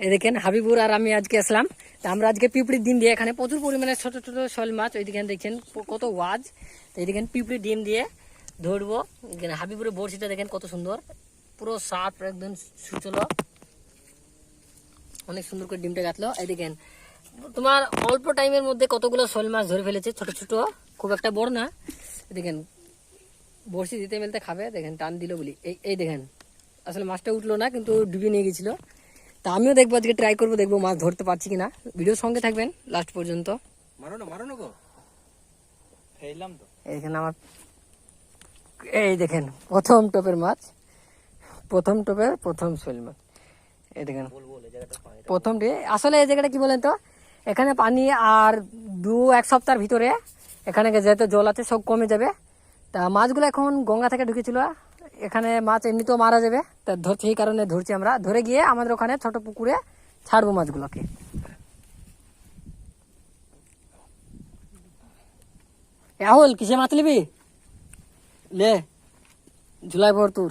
এই দেখেন, হাবিবুর আর আমি আজকে আসলাম। তা আমরা আজকে পিঁপড়ির ডিম দিয়ে এখানে প্রচুর পরিমাণে ছোট ছোট শোল মাছ। ওইদিকে দেখছেন কত ওয়াজ। তো এইদিকে পিঁপড়ির ডিম দিয়ে ধরবো। হাবিবুরের বড়শিটা দেখেন কত সুন্দর। পুরো সাপ একদম সুচলো। অনেক সুন্দর করে ডিমটা কাটলো। এই দেখেন, তোমার অল্প টাইমের মধ্যে কতগুলো শোল মাছ ধরে ফেলেছে, ছোট ছোট। খুব একটা বড় না। দেখেন, বড়শি দিতে মেলতে খাবে। দেখেন, টান দিল বলি। এই এই দেখেন, আসলে মাছটা উঠল না, কিন্তু ডুবিয়ে নিয়ে গেছিল। তা আমিও দেখব আজকে ট্রাই করব দেখব মাছ ধরতে পারছি কিনা। ভিডিওর সঙ্গে থাকবেন লাস্ট পর্যন্ত। মারো না মারো না গো। ফেললাম তো। এখানে আমার এই দেখেন প্রথম টপের মাছ। প্রথম টপের প্রথম শোল মাছ। এই দেখেন। প্রথমটি আসলে এই জায়গাটা কি বলেন তো? এখানে পানি আর দু এক সপ্তাহের ভিতরে এখানে যেহেতু জল আছে সব কমে যাবে। তা মাছগুলো এখন গঙ্গা থেকে ঢুকেছিল। এখানে মাছ এমনিতেও মারা যাবে। তা ধরছি এই কারণে ধরছি আমরা। ধরে গিয়ে আমাদের ওখানে ছোট পুকুরে ছাড়বো মাছগুলোকে। রাহুল কিসে মাছ নিবি? লে জুলাই ভর তোর।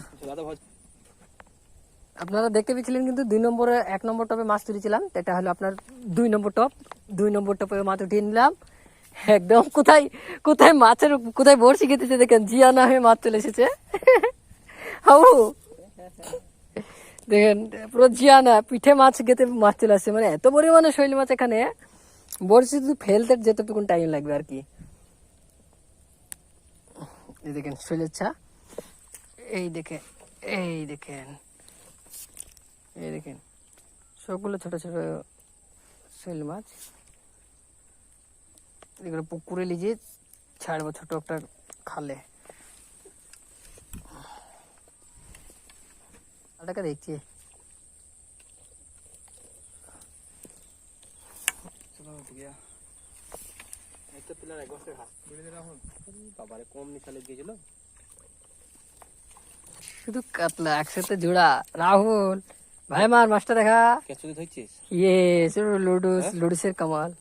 আপনারা দেখতে পেয়েছিলেন কিন্তু দুই নম্বরে এক নম্বর টপে মাছ তুলেছিলাম। এটা হলো আপনার দুই নম্বর টপ। দুই নম্বর টপে মাছ উঠিয়ে নিলাম। একদম কোথায় কোথায় মাছের কোথায় বড়শি খেতেছে দেখেন জিয়া না হয়ে মাছ চলে এসেছে। হাউ দেখেন পুরো জিয়া না পিঠে মাছ খেতে মাছ চলে আসছে মানে এত পরিমাণে শৈল মাছ এখানে বড়শি শুধু ফেলতে যেতটুকুন টাইম লাগবে আর কি এই দেখেন শৈলের ছা এই দেখেন এই দেখেন এই দেখেন সবগুলো ছোট ছোট শৈল মাছ এগুলো পুকুরে লিজে ছাড়বো ছোট একটা খালে ওটাকে দেখছি চলো গিয়া এই তো পিলার এক বছর হাত বেড়ে দিলাম বাবারে কম নিশালে গিয়েছিল শুধু কাতলা একসাথে জোড়া রাহুল ভাই মার মাছটা দেখা কেঁচু দিয়ে ধরছিস ইয়ে লুডুস লুডুসের কামাল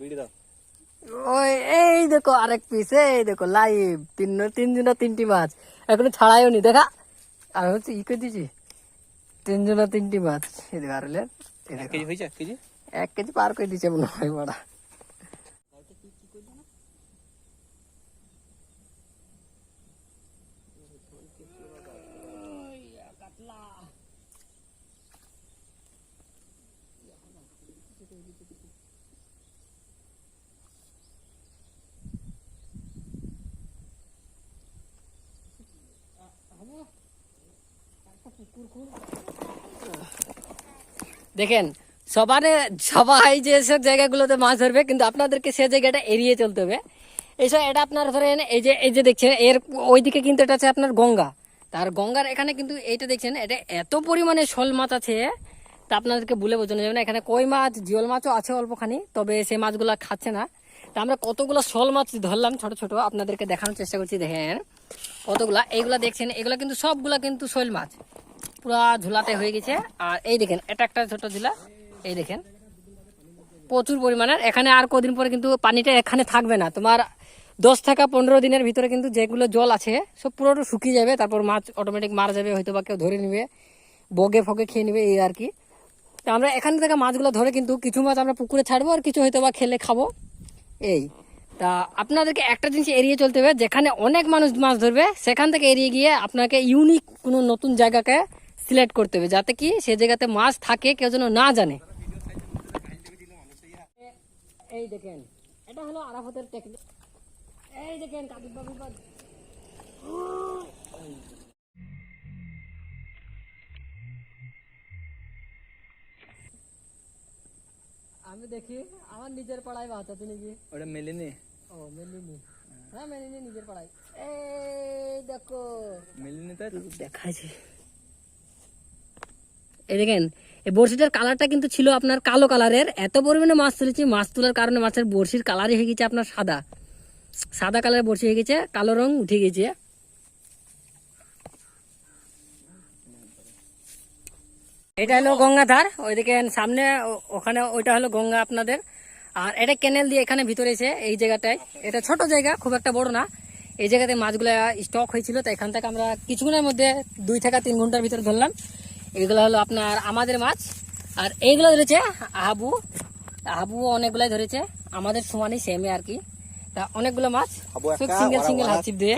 বিড়ি দাও ওই এই দেখো আরেক পিস এই দেখো লাইভ তিন তিনজনা তিনটি মাছ এখনও ছাড়াইও নি দেখা আর হচ্ছে ই করে দিছি তিনজনা তিনটি মাছ এই দেখো আর হলে এই এক দেখো, কেজি হয়েছে এক কেজি এক কেজি পার করে দিছে মনে হয় বড়া দেখেন সবারে সবাই যে সব জায়গাগুলোতে মাছ ধরবে, কিন্তু আপনাদেরকে সে জায়গাটা এড়িয়ে চলতে হবে। এইসব এটা আপনার ধরেন, এই যে এই যে দেখছেন, এর ওইদিকে কিন্তু এটা আছে আপনার গঙ্গা। তার গঙ্গার এখানে কিন্তু এইটা দেখছেন, এটা এত পরিমাণে শোল মাছ আছে, তা আপনাদেরকে বলে বোঝানো যাবে না। এখানে কই মাছ, জিওল মাছও আছে অল্পখানি, তবে সেই মাছগুলো খাচ্ছে না। তা আমরা কতগুলো শোল মাছ ধরলাম, ছোট ছোট, আপনাদেরকে দেখানোর চেষ্টা করছি, দেখেন। কতগুলা? এইগুলা দেখছেন, এগুলা কিন্তু সবগুলা কিন্তু শোল মাছ। পুরা ঝুলাতে হয়ে গেছে। আর এই দেখেন, এটা একটা ছোট ঝুলা। এই দেখেন, প্রচুর পরিমাণের। এখানে আর কদিন পরে কিন্তু পানিটা এখানে থাকবে না। তোমার দশ থেকে পনেরো দিনের ভিতরে কিন্তু যেগুলো জল আছে, সব পুরোটা শুকিয়ে যাবে। তারপর মাছ অটোমেটিক মারা যাবে হয়তো বা কেউ ধরে নেবে, বগে ফগে খেয়ে নেবে, এই আর কি। তো আমরা এখান থেকে মাছগুলো ধরে কিন্তু কিছু মাছ আমরা পুকুরে ছাড়বো আর কিছু হয়তো বা খেলে খাব। এই, তা আপনাদেরকে একটা জিনিস এড়িয়ে চলতে হবে, যেখানে অনেক মানুষ মাছ ধরবে, সেখান থেকে এড়িয়ে গিয়ে আপনাকে ইউনিক কোনো নতুন জায়গাকে সিলেক্ট করতে হবে যাতে কি সে জায়গাতে মাছ থাকে কেউ যেন না জানে। এই দেখেন এটা হলো আরাফতের টেকনিক এই দেখেন কাদির বাবু আমি দেখি আমার নিজের পাড়ায় মাছ আছে নাকি? ওটা মেলেনি। ও মেলিনি। হ্যাঁ মেলিনি নিজের পাড়ায়। এই দেখো। মেলেনি তাই দেখাচ্ছি এই দেখেন, এই বড়শিটার কালারটা কিন্তু ছিল আপনার কালো কালারের। এত পরিমাণে মাছ তুলেছি, মাছ তোলার কারণে মাছের বড়শির কালারই হয়ে গেছে আপনার সাদা। সাদা কালারের বড়শি হয়ে গেছে, কালো রং উঠে গেছে। এটা হলো গঙ্গাধার ওইদিকে সামনে ওখানে ওইটা হলো গঙ্গা আপনাদের। আর এটা ক্যানেল দিয়ে এখানে ভিতরে এসে এই জায়গাটায়, এটা ছোট জায়গা, খুব একটা বড় না। এই জায়গাতে মাছগুলো স্টক হয়েছিল, তো এখান থেকে আমরা কিছুক্ষণের মধ্যে দুই থেকে তিন ঘণ্টার ভিতরে ধরলাম। এগুলো হলো আপনার আমাদের মাছ আর এইগুলো ধরেছে আহাবু আহাবু অনেকগুলাই ধরেছে আমাদের সমানই সেমে আর কি। তা অনেকগুলো মাছ সিঙ্গেল সিঙ্গেল হাত দিয়ে।